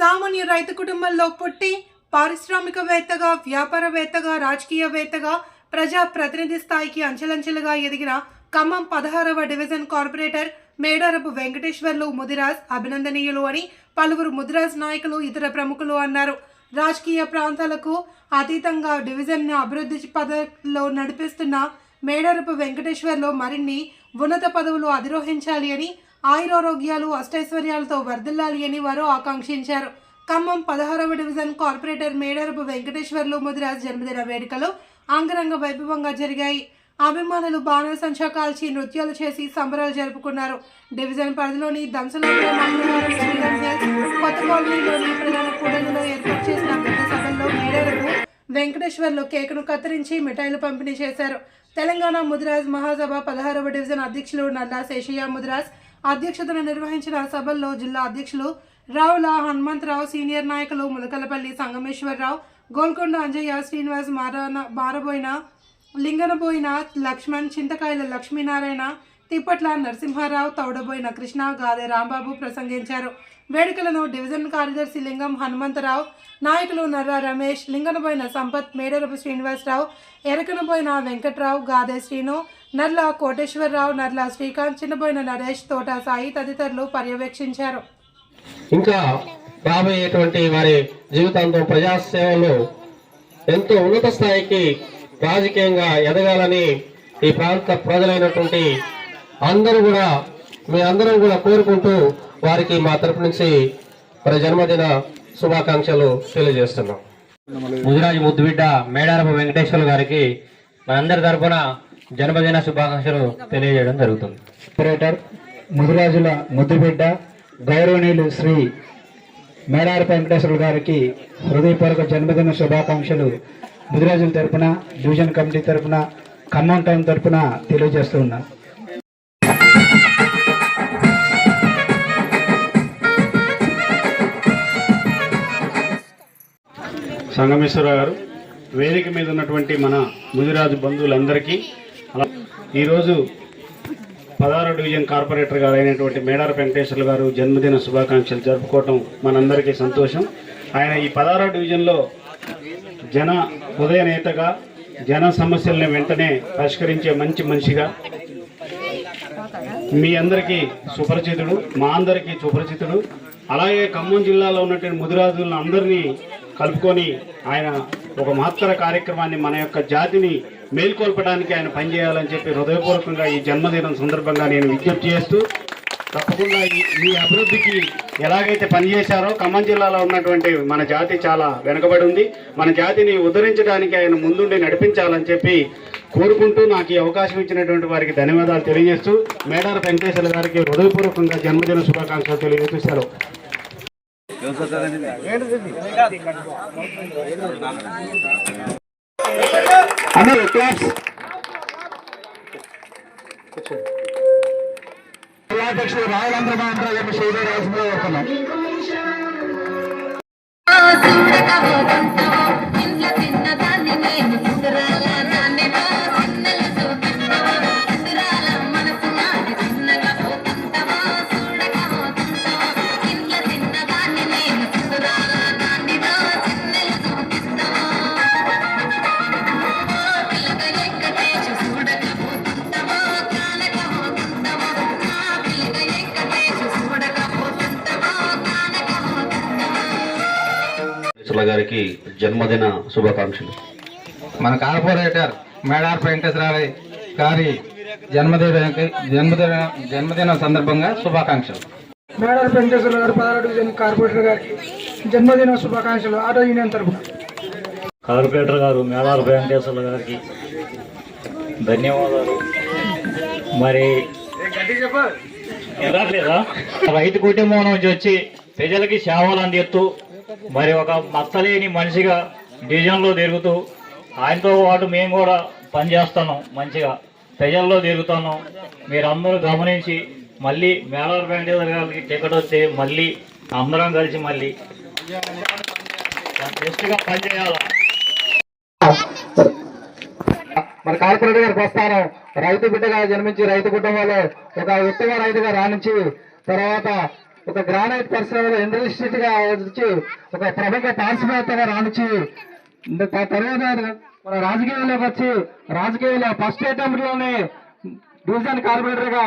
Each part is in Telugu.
సామాన్య రైతు కుటుంబంలో పుట్టి పారిశ్రామికవేత్తగా వ్యాపారవేత్తగా రాజకీయవేత్తగా ప్రజా ప్రతినిధి స్థాయికి అంచెలంచెలుగా ఎదిగిన ఖమ్మం పదహారవ డివిజన్ కార్పొరేటర్ మేడారపు వెంకటేశ్వర్లు ముదిరాజ్ అభినందనీయులు అని పలువురు ముదిరాజ్ నాయకులు ఇతర ప్రముఖులు అన్నారు. రాజకీయ ప్రాంతాలకు అతీతంగా డివిజన్ను అభివృద్ధి పదవిలో నడిపిస్తున్న మేడారపు వెంకటేశ్వర్లో మరిన్ని ఉన్నత పదవులు అధిరోహించాలి అని ఆయురారోగ్యాలు అష్టైశ్వర్యాలతో వర్ధిల్లాలి అని వారు ఆకాంక్షించారు. ఖమ్మం పదహారవ డివిజన్ కార్పొరేటర్ మేడరపు వెంకటేశ్వర్లు ముదిరాజ్ జన్మదిన వేడుకలు అంగరంగ వైభవంగా జరిగాయి. అభిమానులు బాణసంచా కాల్చి నృత్యాలు చేసి సంబరాలు జరుపుకున్నారు. డివిజన్ పరిధిలోని దంసలాపురం కొత్త కాలనీలోని ప్రధాన కూడలిలో ఏర్పాటు చేసిన పెద్ద సభల్లో మేడరకు వెంకటేశ్వర్లు కేకును కత్తిరించి మిఠాయిలు పంపిణీ చేశారు. తెలంగాణ ముదిరాజ్ మహాసభ పదహారవ డివిజన్ అధ్యక్షులు నల్లా శేషయ్య ముదిరాజ్ అధ్యక్షతన నిర్వహించిన సభల్లో జిల్లా అధ్యక్షులు రావుల హనుమంతరావు సీనియర్ నాయకులు ములకలపల్లి సంగమేశ్వరరావు గోల్కొండ అంజయ్య శ్రీనివాస్ మారాన మారబోయిన లింగనబోయిన లక్ష్మణ్ చింతకాయల లక్ష్మీనారాయణ తిప్పట్ల నరసింహారావు తౌడబోయిన కృష్ణ గాదె రాంబాబు ప్రసంగించారు. వేడుకలను డివిజన్ కార్యదర్శి లింగం హనుమంతరావు నాయకులు నర్ర రమేష్ లింగనబోయిన సంపత్ మేడరపు శ్రీనివాసరావు ఎరకనబోయిన వెంకట్రావు గాదె శ్రీను నర్ల కోటేశ్వరరావు నర్ల శ్రీకాంత్ చిన్నబోయిన నరేష్ తోట సాయి తదితరులు పర్యవేక్షించారు. ఇంకా రాబోయేటువంటి వారి జీవితాంతం ప్రజాసేవలో ఎంతో ఉన్నత స్థాయికి రాజకీయంగా ఎదగాలని ఈ ప్రాంత ప్రజలైనటువంటి అందరూ కూడా మీ అందరం కూడా కోరుకుంటూ వారికి మా తరపు నుంచి మరి జన్మదిన శుభాకాంక్షలు తెలియజేస్తున్నాం. ముదిరాజు ముద్దుబిడ్డ మేడారపు వెంకటేశ్వర గారికి మనందరి తరపున జన్మదిన శుభాకాంక్షలు తెలియజేయడం జరుగుతుంది. ఆపరేటర్ ముదిరాజుల ముద్దుబిడ్డ గౌరవనీయులు శ్రీ మేడారి వెంకటేశ్వర గారికి హృదయపూర్వక జన్మదిన శుభాకాంక్షలు ముదిరాజుల తరపున డివిజన్ కమిటీ తరపున ఖమ్మం టౌన్ తరపున తెలియజేస్తూ ఉన్నాను. సంగమేశ్వరరావు గారు వేదిక మీద ఉన్నటువంటి మన ముదిరాజు బంధువులందరికీ అలా ఈరోజు పదహారు డివిజన్ కార్పొరేటర్ గారు అయినటువంటి మేడార వెంకటేశ్వర్లు గారు జన్మదిన శుభాకాంక్షలు జరుపుకోవటం మనందరికీ సంతోషం. ఆయన ఈ పదహారు డివిజన్లో జన హృదయ నేతగా జన సమస్యల్ని వెంటనే పరిష్కరించే మంచి మనిషిగా మీ అందరికీ సుపరిచితుడు మా అందరికీ సుపరిచితుడు. అలాగే ఖమ్మం జిల్లాలో ఉన్నటువంటి ముదిరాజులను అందరినీ కలుపుకొని ఆయన ఒక మహత్తర కార్యక్రమాన్ని మన యొక్క జాతిని మేల్కొల్పడానికి ఆయన పనిచేయాలని చెప్పి హృదయపూర్వకంగా ఈ జన్మదినం సందర్భంగా నేను విజ్ఞప్తి చేస్తూ తప్పకుండా ఈ మీ అభివృద్ధికి ఎలాగైతే పనిచేశారో ఖమ్మం జిల్లాలో ఉన్నటువంటి మన జాతి చాలా వెనుకబడి ఉంది మన జాతిని ఉద్ధరించడానికి ఆయన ముందుండి నడిపించాలని చెప్పి కోరుకుంటూ నాకు ఈ అవకాశం ఇచ్చినటువంటి వారికి ధన్యవాదాలు తెలియజేస్తూ మేడార వెంకటేశ్వర గారికి హృదయపూర్వకంగా జన్మదిన శుభాకాంక్షలు తెలియజేస్తూ సెలవు. అందరూ క్లాప్స్ జిల్లాధ్యక్షుడు రావులంద్ర మహాంతరావు గారిని షేర్ వెంకటేశ్వర్ల గారికి జన్మదిన శుభాకాంక్షలు. మన కార్పొరేటర్ మేడార్ వెంకటేశ్వర గారి జన్మదిన జన్మదిన జన్మదిన సందర్భంగా శుభాకాంక్షలు. మేడాల వెంకటేశ్వర గారు పదహారు డివిజన్ కార్పొరేటర్ గారికి జన్మదిన శుభాకాంక్షలు ఆటో యూనియన్ తరపున. కార్పొరేటర్ గారు మేళాల వెంకటేశ్వర్ల గారికి ధన్యవాదాలు. మరి రైతు కుటుంబం నుంచి వచ్చి ప్రజలకి సేవలు అందిస్తూ మరి ఒక మచ్చలేని మనిషిగా డివిజన్లో తిరుగుతూ ఆయనతో పాటు మేము కూడా పనిచేస్తాను మంచిగా. ప్రజల్లో తిరుగుతాను. మీరందరూ గమనించి మళ్ళీ మేళాల వెంకటేశ్వర గారికి టికెట్ వస్తే మళ్ళీ అందరం కలిసి మళ్ళీ బెస్ట్గా పనిచేయాలి? మన కార్పొరేటర్ గారికి వస్తాను రైతు బిడ్డగా జన్మించి రైతు కుటుంబంలో ఒక ఉత్తమ రైతుగా రాణించి తర్వాత ఒక గ్రానైట్ పరిశ్రమలో ఇండస్ట్రీట్గా వచ్చి ఒక ప్రముఖ పారిశ్రామికగా రాణించి తర్వాత మన రాజకీయాల్లోకి వచ్చి రాజకీయాల్లో ఫస్ట్ అటెంప్ట్లోనే డివిజన్ కార్పొరేటర్గా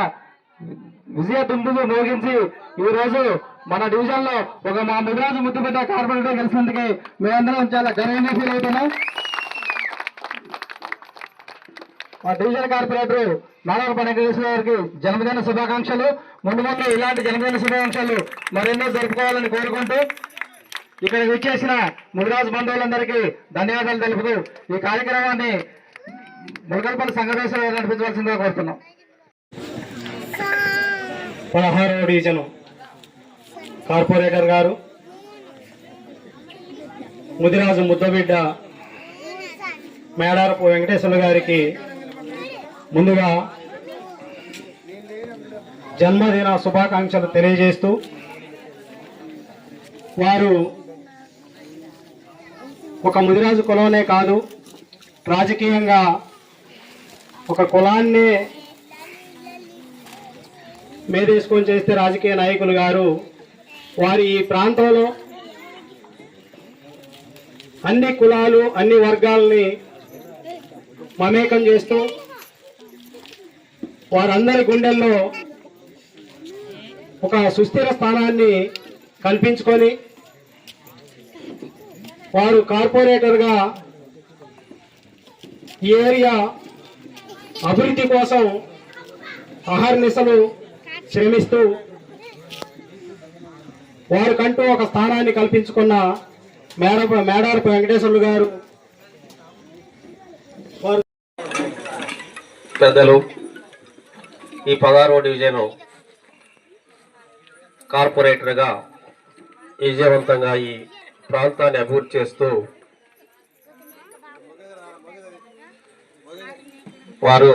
విజయ దుందులు మోగించి ఈ రోజు మన డివిజన్లో ఒక మా ముదిరాజు ముద్దుబిడ్డ కార్పొరేటర్ గెలిచినందుకు మేమందరం చాలా గర్వంగా ఫీల్ అవుతున్నాం. మా డివిజన్ కార్పొరేటర్ నారాయణ వెంకటేశ్వర గారికి జన్మదిన శుభాకాంక్షలు. ముందు ముందు ఇలాంటి జన్మదిన శుభాకాంక్షలు మరెన్నో జరుపుకోవాలని కోరుకుంటూ ఇక్కడ విచ్చేసిన ముదిరాజు బంధువులందరికీ ధన్యవాదాలు తెలుపుతూ ఈ కార్యక్రమాన్ని ములకల్పల్లి సంఘటేశ్వర నడిపించవలసిందిగా కోరుతున్నాం. పదహారవ డివిజన్ కార్పొరేటర్ గారు ముదిరాజు ముద్దబిడ్డ మేడారపు వెంకటేశ్వర గారికి ముందుగా జన్మదిన శుభాకాంక్షలు తెలియజేస్తూ వారు ఒక ముదిరాజు కులమే కాదు రాజకీయంగా ఒక కులాన్నే మేదేసుకొని చేస్తే రాజకీయ నాయకులు గారు వారి ఈ ప్రాంతంలో అన్ని కులాలు అన్ని వర్గాల్ని మమేకం చేస్తూ వారందరి గుండెల్లో ఒక సుస్థిర స్థానాన్ని కల్పించుకొని వారు కార్పొరేటర్గా ఈ ఏరియా అభివృద్ధి కోసం అహర్నిశలు శ్రమిస్తూ వారికంటూ ఒక స్థానాన్ని కల్పించుకున్న మేడపు మేడారపు వెంకటేశ్వర్లు గారు వారు పెద్దలు ఈ పదహారవ డివిజన్ కార్పొరేటర్గా విజయవంతంగా ఈ ప్రాంతాన్ని అభివృద్ధి చేస్తూ వారు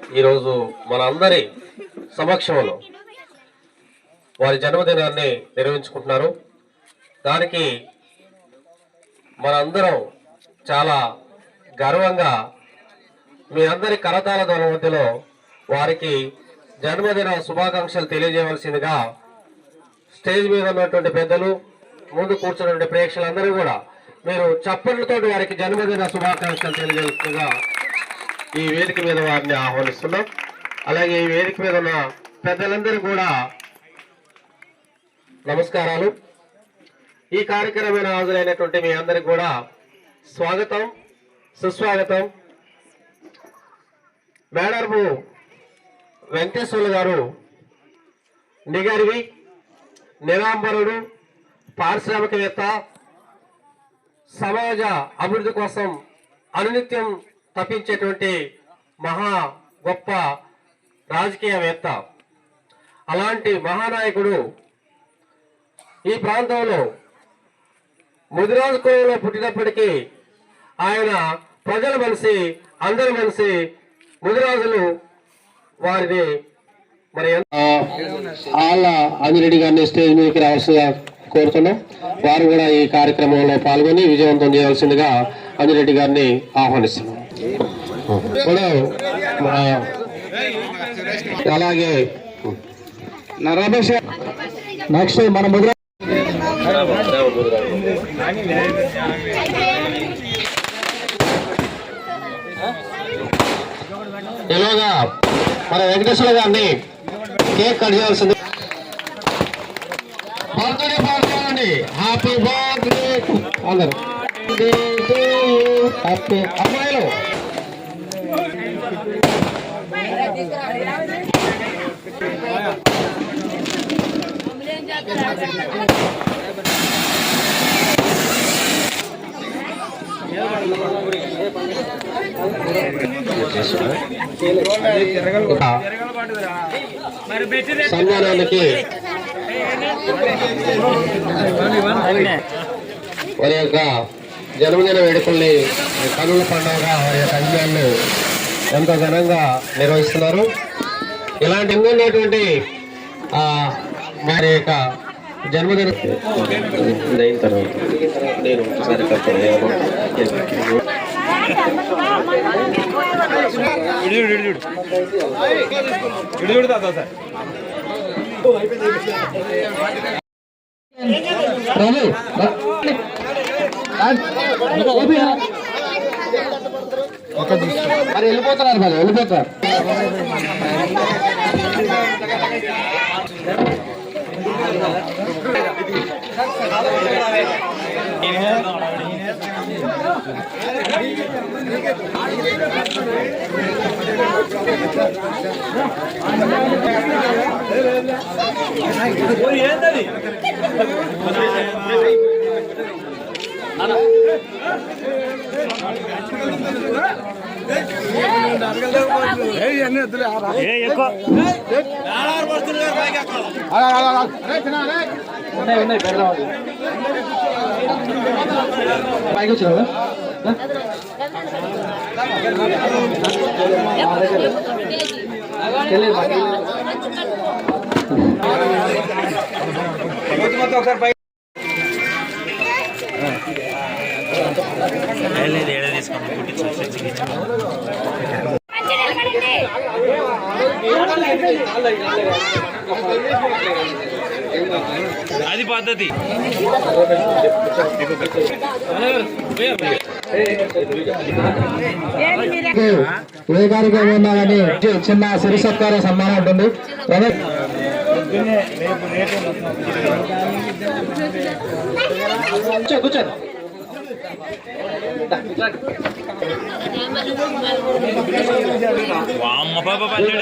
ఈరోజు మనందరి సమక్షంలో వారి జన్మదినాన్ని నిర్వహించుకుంటున్నారు. దానికి మనందరం చాలా గర్వంగా మీ అందరి కరతాల ధ్వని మధ్యలో వారికి జన్మదిన శుభాకాంక్షలు తెలియజేయవలసిందిగా స్టేజ్ మీద ఉన్నటువంటి పెద్దలు ముందు కూర్చున్నటువంటి ప్రేక్షకులందరూ కూడా మీరు చప్పట్లతో వారికి జన్మదిన శుభాకాంక్షలు తెలియజేస్తుందిగా ఈ వేదిక మీద వారిని ఆహ్వానిస్తున్నాం. అలాగే ఈ వేదిక మీద ఉన్న పెద్దలందరూ కూడా నమస్కారాలు. ఈ కార్యక్రమమైన హాజరైనటువంటి మీ అందరికి కూడా స్వాగతం సుస్వాగతం. మేడర్పు వెంకటేశ్వర్లు గారు నిగరివి నిరాంబరుడు పారిశ్రామికవేత్త సమాజ అభివృద్ధి కోసం అనునిత్యం తప్పించేటువంటి మహా గొప్ప రాజకీయవేత్త. అలాంటి మహానాయకుడు ఈ ప్రాంతంలో ముదిరాజు పుట్టినప్పటికీ ఆయన ప్రజల మనిషి అందరి మనిషి ముదిరాజులు వారిని మరి ఆళ్ళ ఆంజరెడ్డి గారిని స్టేజ్ మీదకి రావాల్సిందిగా కోరుతున్నాం. వారు కూడా ఈ కార్యక్రమంలో పాల్గొని విజయవంతం చేయాల్సిందిగా అంజిరెడ్డి గారిని ఆహ్వానిస్తున్నాం. ఇప్పుడు అలాగే నెక్స్ట్ మన ముద్ర ఎలాగా? మన వెంకటేశ్వర గారిని కేక్ కట్ చేయాల్సింది. బర్త్డే పార్టీ హ్యాపీ బర్త్డే అందరు. హ్యాపీ అమ్మాయిలు. Thank you. సన్మానానికి వారి యొక్క జన్మదిన వేడుకల్ని కనుల పండుగ వారి యొక్క అభిమానులు ఎంతో ఘనంగా నిర్వహిస్తున్నారు. ఇలాంటి ఉన్నటువంటి వారి యొక్క జన్మదిన అయిన తర్వాత నేను ఒకసారి ఇడు చూడు ఇడు చూడు ఇడు చూడు తాత సార్ రవి మరి వెళ్ళిపోతున్నారు మరి వెళ్ళిపోతారు ఏంటది అన్న ఉన్నాయి ఉన్నాయి పెడదాం పైకి వచ్చావు ఏ కార్యక్రమం ఉన్నా కానీ చిన్న సిరి సత్కార సన్మానం ఉంటుంది కూర్చో కూర్చో. వామ్మ పాప పల్లెడు